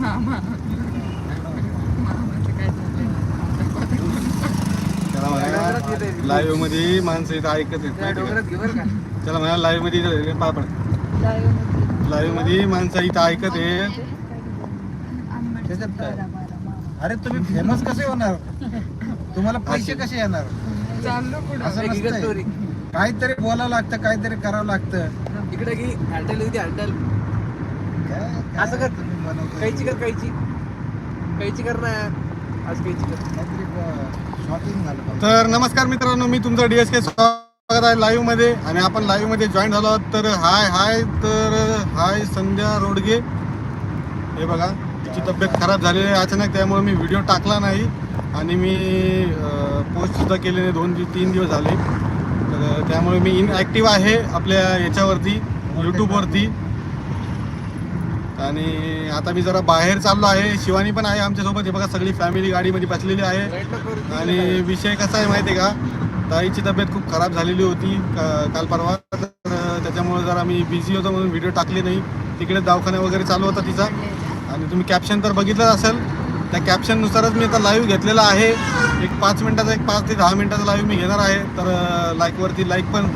मामा मामाचं काय झालंय? लाईव्हमध्ये माणसं इथं ऐकत का? चला म्हणा लाईव्हमध्ये पापड लाईव्हमध्ये माणसं इथं ऐकत आहेत. त्याच्यात काय अरे तुम्ही फेमस कसे होणार? तुम्हाला पैसे कसे येणार? चाललो नसतंय. काहीतरी बोलावं लागतं काहीतरी करावं लागतं. इकडे की हॉटेल होती हॉटेल काय- काय? असं कर. कैची कर कैची. कैची कर ना आज कैची कर. काहीतरी शॉपिंग झालं पाहिजे. तर नमस्कार मित्रांनो मी तुमचं डीएस के स्वागत आहे लाईव्हमध्ये. आणि आपण लाईव्हमध्ये जॉईन झालो आहोत. तर हाय हाय तर हाय संध्या रोडगे. हे बघा तिची तब्येत खराब झालेली आहे अचानक त्यामुळे मी व्हिडिओ टाकला नाही. आणि मी पोस्ट सुद्धा केले नाही. दोन दि- तीन दिवस झाले. तर त्यामुळे मी इनॲक्टिव्ह आहे आपल्या याच्यावरती यूट्यूबवरती आणि आता मी जरा बाहेर चाललो आहे. शिवानी पण आहे आमच्यासोबत. हे बघा सगळी फॅमिली गाडीमध्ये बसलेली आहे. आणि विषय कसा आहे माहिती आहे का? ताईची तब्येत खूप खराब झालेली होती काल परवा. तर त्याच्यामुळे जरा मी बिझी होतो म्हणून व्हिडिओ टाकले नाही. तिकडे दवाखाना वगैरे चालू होता तिचा. आणि तुम्ही कॅप्शन तर बघितलंच असेल. त्या कॅप्शननुसारच मी आता लाईव्ह घेतलेला आहे. एक पाच मिनटाचा एक पाच ते दहा मिनटाचा लाईव्ह मी घेणार आहे. तर लाईकवरती लाईक पण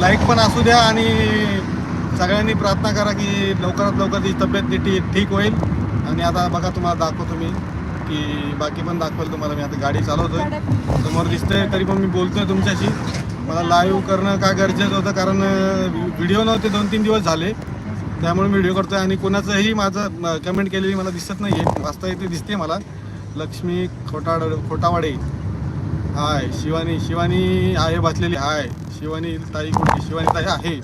लाईक पण असू द्या आणि सगळ्यांनी प्रार्थना करा की लवकरात लवकर ती तब्येत ती ठीक होईल. आणि आता बघा तुम्हाला दाखवतो मी की बाकी पण दाखवेल तुम्हाला मी. आता गाडी चालवतोय. समोर दिसतंय तरी पण मी बोलतोय तुमच्याशी. मला लाईव्ह करणं का गरजेचं होतं? कारण व्हिडिओ नव्हते दोन तीन दिवस झाले. त्यामुळे मी व्हिडिओ करतोय आणि कोणाचंही माझं कमेंट केलेली मला दिसत नाही आहे वाचता येते दिसते मला. लक्ष्मी खोटाड खोटावाडे. हाय शिवानी शिवानी आहे बसलेली. हाय शिवानी ताई कुठे शिवानी ताई आहे.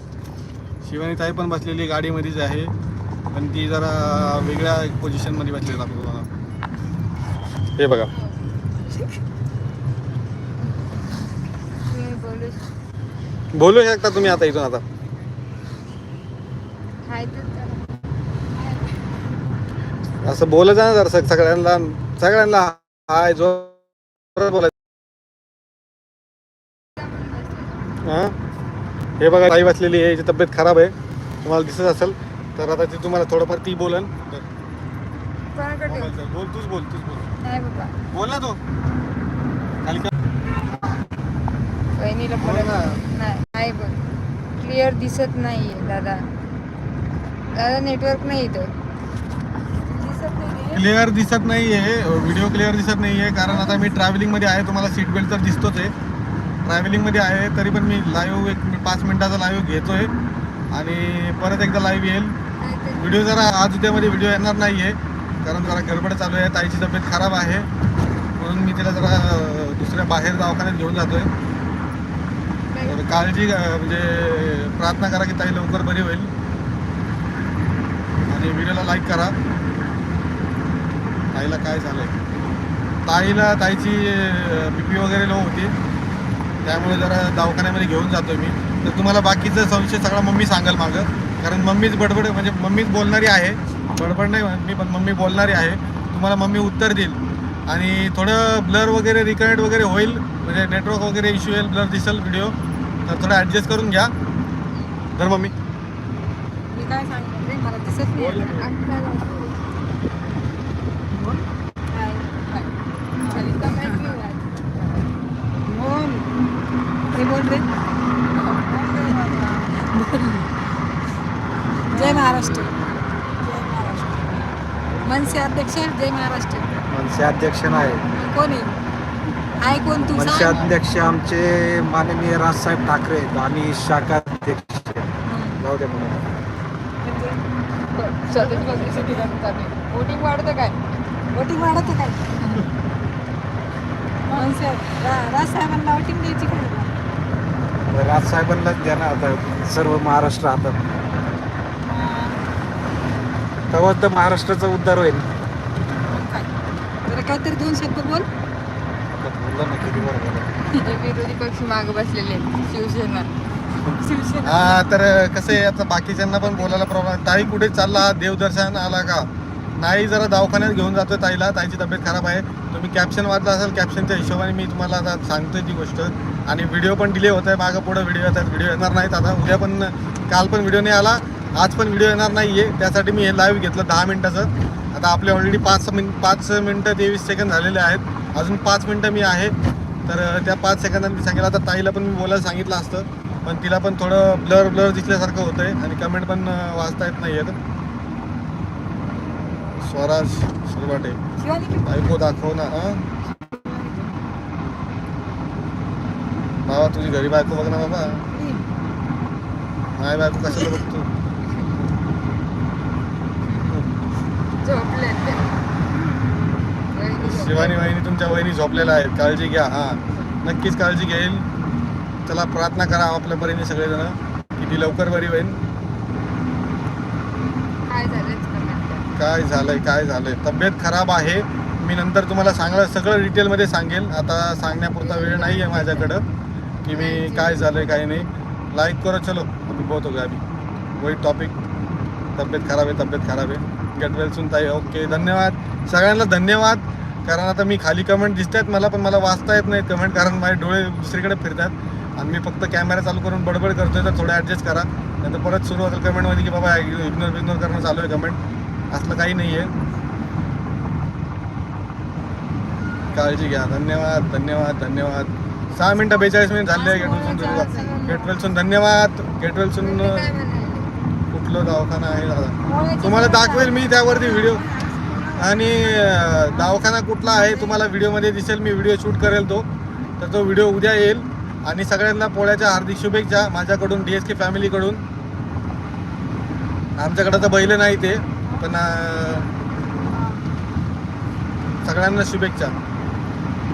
शिवानी ताई पण बसलेली गाडीमध्येच आहे. पण ती जरा वेगळ्या पोझिशनमध्ये बसलेली आपल्याला हे बघा. बोलू शकता तुम्ही आता इथून आता? असं बोलत जा ना जरा सगळ्यांना सगळ्यांना हाय जो बोलायचं. हा बघा ताई बसलेली आहे तब्येत खराब आहे. तुम्हाला दिसत असेल तर आता ती तुम्हाला थोडंफार ती बोलन. बोल तूच बोल तूच बोल. ना तो. खाली. नाही बोल. क्लिअर दिसत नाहीये दादा. दादा नेटवर्क नाही इथं. क्लिअर दिसत नाहीये व्हिडिओ क्लिअर दिसत नाहीये कारण आता मी ट्रॅव्हलिंगमध्ये आहे तुम्हाला सीट बेल्ट तर दिसतोच आहे. ट्रॅव्हलिंगमध्ये आहे तरी पण मी लाईव्ह एक मी पाच मिनिटाचा लाईव्ह घेतोय. आणि परत एकदा लाईव्ह येईल. व्हिडिओ जरा आज उद्यामध्ये व्हिडिओ येणार नाही आहे कारण जरा गडबड चालू आहे. ताईची तब्येत खराब आहे. म्हणून मी तिला जरा दुसऱ्या बाहेर दवाखान्यात घेऊन जातोय. तर काळजी म्हणजे प्रार्थना करा की ताई लवकर बरी होईल. आणि व्हिडिओला लाईक करा. ताईला काय झालंय? ताईला ताईची बी पी वगैरे लो होती. त्यामुळे जरा दवाखान्यामध्ये घेऊन जातो मी. तर तुम्हाला बाकीचं संशय सगळा मम्मी सांगाल मागं. कारण मम्मीच बडबड म्हणजे मम्मीच बोलणारी आहे. बडबड नाही म्हणत मी पण मम्मी बोलणारी आहे. तुम्हाला मम्मी उत्तर देईल. आणि थोडं ब्लर वगैरे रिकनेक्ट वगैरे होईल. म्हणजे नेटवर्क वगैरे इश्यू येईल ब्लर दिसेल व्हिडिओ तर थोडं ॲडजस्ट करून घ्या. तर मम्मी. मी काय सांगतो मला दिसत नाही आता जातो. हाय. हाय. खाली का काय ठेवू आहे? बोल. हे बोल रे जय महाराष्ट्र. जय महाराष्ट्र मनसे अध्यक्ष जय महाराष्ट्र. मनसे अध्यक्ष नाही. कोण आहे? आहे कोण तू मनसे सांग अध्यक्ष आमचे माननीय राजसाहेब ठाकरे आहेत. आणि शाखा अध्यक्ष जाऊ दे म्हणून. वोटिंग वाढतं काय? वोटिंग वाढतं काय? मनसे रा- राजसाहेबांना वोटिंग द्यायची काय राजसाहेबांनाच द्या ना आता सर्व महाराष्ट्र आता. तेव्हा तर महाराष्ट्राचा उद्धार होईल. काहीतरी दोन शब्द बोल बोलला ना किती बरं झालं. जे विरोधी पक्ष मागे बसलेले आहेत. शिवसेना. शिवसेना. हा तर कसं आहे आता बाकीच्यांना पण बोलायला प्रॉब्लेम ताई कुठे चालला? देवदर्शन आला का? नाही जरा दवाखान्यात घेऊन जातोय ताईला. ताईची तब्येत खराब आहे. तुम्ही कॅप्शन वाचला असेल कॅप्शनच्या हिशोबाने मी तुम्हाला आता सांगतोय ती गोष्ट. आणि व्हिडिओ पण डिले होत आहे मागं पुढे व्हिडिओ येतात व्हिडिओ येणार नाहीत आता. उद्या पण काल पण व्हिडिओ नाही आला. आज पण व्हिडिओ येणार नाही आहे त्यासाठी मी हे लाईव्ह घेतलं दहा मिनिटाचं. आता आपले ऑलरेडी पाच मिन पाच मिनटं तेवीस सेकंद झालेले आहेत. अजून पाच मिनटं मी आहे. तर त्या पाच सेकंदात मी सांगेल आता ताईला पण मी बोलायला सांगितलं असतं. पण तिला पण थोडं ब्लर ब्लर दिसल्यासारखं होतंय. आणि कमेंट पण वाचता येत नाही आहेत स्वराज सुरवाटे. शिवानी की बायको दाखव ना हा? बाबा तुझी घरी बायको बघ ना बाबा. माय बायको कशाला बघतो. शिवानी वहिनी तुमच्या वहिनी झोपलेल्या आहेत. काळजी घ्या हा. नक्कीच काळजी घेईल. चला प्रार्थना करा आपल्या परीने सगळेजण. की ती लवकर बरी होईल काय झालंय काय झालंय तब्येत खराब आहे. मी नंतर तुम्हाला सांगलं सगळं डिटेलमध्ये सांगेल. आता सांगण्यापुरता वेळ नाही आहे माझ्याकडं. की मी काय झालंय काय नाही. लाईक करो चलो. अभी बहुत हो गया अभी. वही टॉपिक तब्येत खराब आहे तब्येत खराब आहे गेट वेल सुनताय ओके धन्यवाद. सगळ्यांना धन्यवाद. कारण आता मी खाली कमेंट दिसत आहेत मला पण मला वाचता येत नाहीत कमेंट कारण माझे डोळे दुसरीकडे फिरतात. आणि मी फक्त कॅमेरा चालू करून बडबड करतोय तर थोडं ॲडजस्ट करा. नंतर परत सुरू होतं कमेंटमध्ये की बाबा इग्नोर बिग्नोर करणं चालू आहे कमेंट असलं काही नाही आहे. काळजी घ्या. धन्यवाद धन्यवाद धन्यवाद. सहा मिनटं बेचाळीस मिनिट झाले गेटवेलसून गेटवेलसून धन्यवाद. गेटवेलसून? कुठलं दवाखाना आहे दादा? तुम्हाला दाखवेल मी त्यावरती व्हिडिओ आणि दवाखाना कुठला आहे तुम्हाला व्हिडिओमध्ये दिसेल मी व्हिडिओ शूट करेल तो. तर तो व्हिडिओ उद्या येईल. आणि सगळ्यांना पोळ्याच्या हार्दिक शुभेच्छा माझ्याकडून डी एस के फॅमिलीकडून आमच्याकडं तर बैल नाही ते पण सगळ्यांना शुभेच्छा.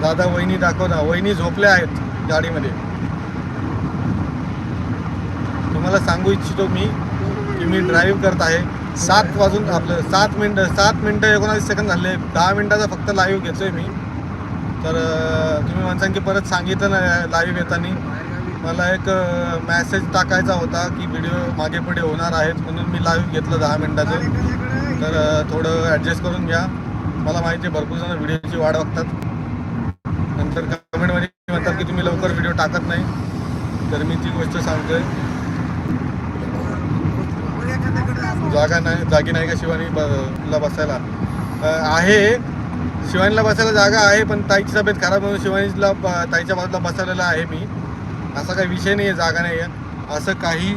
दादा वहिनी दाखव ना वहिनी झोपल्या आहेत गाडीमध्ये. तुम्हाला सांगू इच्छितो मी की मी ड्राईव्ह करत आहे. सात वाजून आपलं सात मिनटं सात मिनटं एकोणावीस सेकंद झाले. दहा मिनटाचा फक्त लाईव्ह घेतोय मी. तर तुम्ही म्हणसान की परत सांगितलं ना लाईव्ह येताना. मला एक मॅसेज टाकायचा होता की व्हिडिओ मागे पुढे होणार आहेत म्हणून मी लाईव्ह घेतलं दहा मिनटाचं. तर थोडं ॲडजस्ट करून घ्या. मला माहिती आहे भरपूर जण व्हिडिओची वाट बघतात. तर कमेंटमध्ये म्हणतात की तुम्ही लवकर व्हिडिओ टाकत नाही. तर मी ती गोष्ट सांगतोय. जागा नाही जागी नाही का शिवानी ला बसायला? आहे. शिवानीला बसायला जागा आहे पण ताईची तब्येत खराब म्हणून शिवानीला ताईच्या बाजूला बसवलेला आहे मी. असा काही विषय नाही आहे जागा नाही आहे असं काही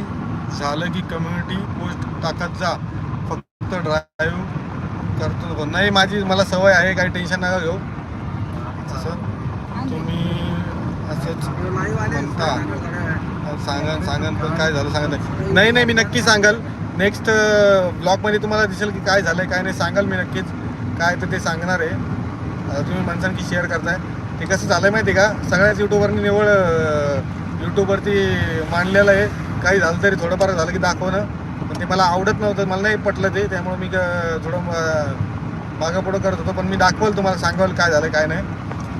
झालं की कम्युनिटी पोस्ट टाकत जा. फक्त ड्राईव्ह करतो. नाही माझी मला सवय आहे काही टेन्शन नका घेऊ. असं. तुम्ही असंच म्हणता. सांगा सांगा पण काय झालं सांगा नाही नाही नाही मी नक्की सांगाल. नेक्स्ट ब्लॉगमध्ये तुम्हाला दिसेल की काय झालं काय नाही सांगाल मी नक्कीच. काय तर ते सांगणार आहे. तुम्ही म्हणसान की शेअर करताय. ते कसं झालं माहिती आहे का? सगळ्याच यूट्यूबरनी निवड यूट्यूबवरती मांडलेलं आहे. काही झालं तरी थोडंफार झालं की दाखवणं. पण ते मला आवडत नव्हतं मला नाही पटलं ते. त्यामुळे मी थोडं म- मागं पुढं करत होतो. पण मी दाखवलं तुम्हाला सांगाल काय झालं काय नाही.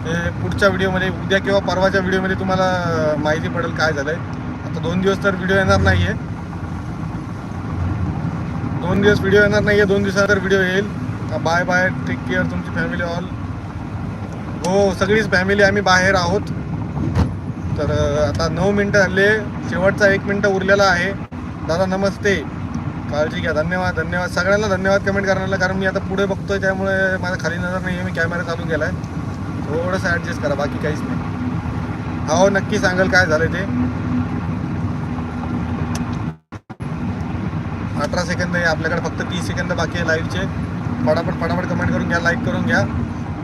ते पुढच्या व्हिडिओमध्ये उद्या किंवा परवाच्या व्हिडिओमध्ये तुम्हाला माहिती पडेल काय झालंय. आता दोन दिवस तर व्हिडिओ येणार नाही आहे दोन दिवस व्हिडिओ येणार नाही आहे दोन दिवसानंतर व्हिडिओ येईल. बाय बाय टेक केअर तुमची फॅमिली ऑल हो सगळीच फॅमिली आम्ही बाहेर आहोत. तर आता नऊ मिनटं झाले. शेवटचा एक मिनटं उरलेला आहे. दादा नमस्ते. काळजी घ्या. धन्यवाद धन्यवाद. सगळ्यांना धन्यवाद कमेंट करण्याला. कारण मी आता पुढे बघतोय त्यामुळे माझा खाली नजर नाही आहे मी कॅमेरा चालून गेला आहे थोडंसं ॲडजस्ट करा बाकी काहीच नाही. हो नक्की सांगाल काय झालं ते? अठरा सेकंद आहे आपल्याकडे फक्त तीस सेकंद बाकी आहे लाईव्हचे फटाफट फटाफट कमेंट करून घ्या लाईक करून घ्या.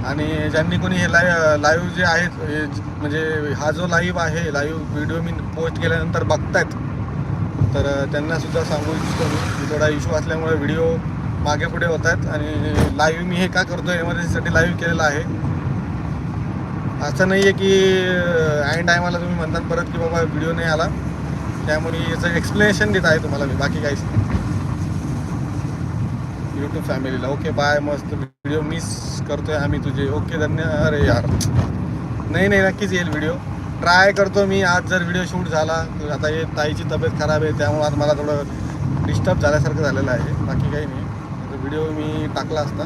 आणि ज्यांनी कोणी हे लाईव्ह लाईव्ह जे आहेत म्हणजे हा जो लाईव्ह आहे लाईव्ह व्हिडिओ मी पोस्ट केल्यानंतर बघतायत तर त्यांनासुद्धा सांगू इच्छितो मी. थोडा इश्यू असल्यामुळे व्हिडिओ मागे पुढे होत आहेत आणि लाईव्ह मी हे का करतो एमर्जन्सीसाठी लाईव्ह केलेलं आहे. असं नाही आहे की ऐन टायमाला तुम्ही म्हणतात परत की बाबा व्हिडिओ नाही आला. त्यामुळे याचं एक्सप्लेनेशन देत आहे तुम्हाला मी बाकी काहीच यूट्यूब फॅमिलीला ओके बाय मस्त व्हिडिओ मिस करतोय आम्ही तुझे. ओके धन्य अरे यार. नाही नाही नक्कीच येईल व्हिडिओ ट्राय करतो मी. आज जर व्हिडिओ शूट झाला आता हे ताईची तब्येत खराब आहे त्यामुळे आज मला थोडं डिस्टर्ब झाल्यासारखं झालेलं आहे. बाकी काही नाही. व्हिडिओ मी टाकला असता.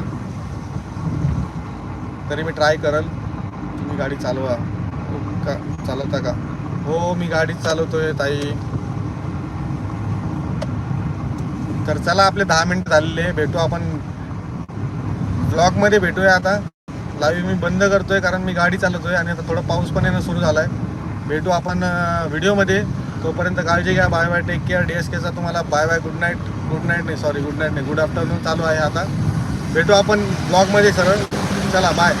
तरी मी ट्राय करल. तुम्ही गाडी चालवा. का चालवता का? हो मी गाडी चालवतोय ताई. तर चला आपले दहा मिनिट झालेले भेटू आपण. ब्लॉगमध्ये भेटूया आता. लाईव्ह मी बंद करतोय कारण मी गाडी चालवतोय आणि आता थोडा पाऊस पण येणं सुरू झालाय. भेटू आपण व्हिडिओमध्ये. तोपर्यंत काळजी घ्या. Bye bye take care D S केचा तुम्हाला bye bye good night good night नाही सॉरी गुड नाईट नाही. गुड आफ्टरनून चालू आहे आता. भेटू आपण ब्लॉगमध्ये सरळ. चला बाय